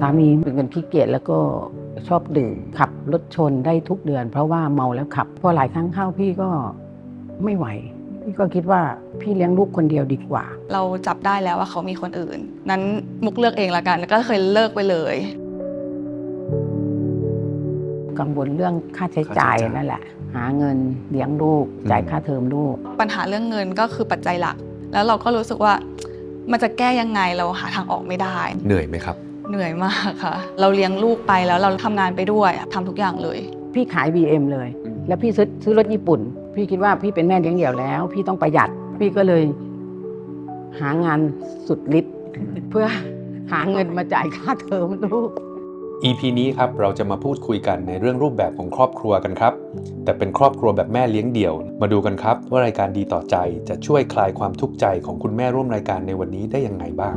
สามีเป็นคนขี้เกียจแล้วก็ชอบดื่มขับรถชนได้ทุกเดือน เพราะว่าเมาแล้วขับพอหลายครั้งเข้าพี่ก็ไม่ไหวพี่ก็คิดว่าพี่เลี้ยงลูกคนเดียวดีกว่า เราจับได้แล้วว่าเขามีคนอื่น นั้นมุกเลือกเองละกันแล้วก็เคยเลิกไปเลย กังวลเรื่องค่าใช้จ่ายค่าใช้จ่ายนั่นแหละ หาเงินเลี้ยงลูกจ่ายค่าเทอมลูก ปัญหาเรื่องเงินก็คือปัจจัยหลัก แล้วเราก็รู้สึกว่ามันจะแก้ยังไงเราหาทางออกไม่ได้ เหนื่อยไหมครับ เหนื่อยมากค่ะ เราเลี้ยงลูกไปแล้วเราทำงานไปด้วยทำทุกอย่างเลย พี่ขาย BM เลยอืมแล้วพี่ซื้อซื้อรถญี่ปุ่น พี่คิดว่าพี่เป็นแม่เลี้ยงเดี่ยวแล้ว พี่ต้องประหยัด พี่ก็เลย หางานสุดฤทธิ์เพื่อหาเงินมาจ่ายค่าเทอมลูก EP นี้ครับเราจะมาพูดคุยกันในเรื่องรูปแบบของครอบครัวกันครับ แต่เป็นครอบครัวแบบแม่เลี้ยงเดี่ยว มาดูกันครับ ว่ารายการดีต่อใจจะช่วยคลายความทุกข์ใจของคุณแม่ร่วมรายการในวันนี้ได้ยังไงบ้าง